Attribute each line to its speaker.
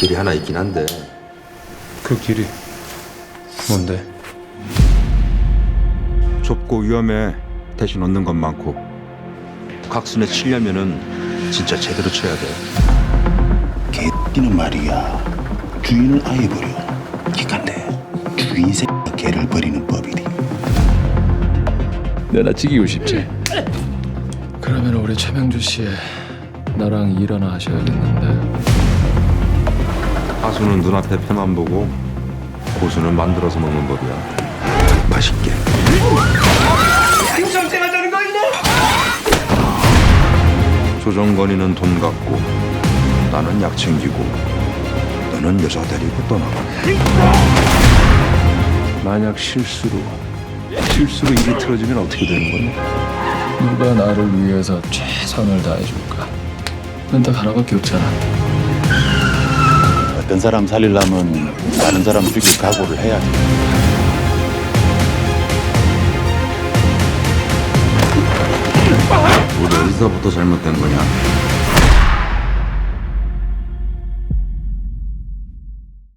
Speaker 1: 길이 하나 있긴 한데.
Speaker 2: 그 길이 뭔데?
Speaker 1: 좁고 위험해 대신 얻는 건 많고. 각순에 치려면은 진짜 제대로 쳐야 돼.
Speaker 3: 개끼는 말이야. 주인을 아예 버려. 기간데 주인 새끼가 개를 버리는 법이디
Speaker 4: 내나 찍이고 싶지. 그러면 우리 최명주 씨 나랑 일 하나 하셔야겠는데.
Speaker 1: 하수는 눈앞에 패만 보고 고수는 만들어서 먹는 법이야 맛있게 조정건이는 돈 갖고 나는 약 챙기고 너는 여자 데리고 떠나가
Speaker 4: 만약 실수로 실수로 일이 틀어지면 어떻게 되는 거냐? 누가 나를 위해서 최선을 다해줄까? 넌딱 하나밖에 없잖아.
Speaker 3: 어떤 사람 살리려면 다른 사람 죽일 각오를 해야지
Speaker 1: 우리 어디서부터 잘못된 거냐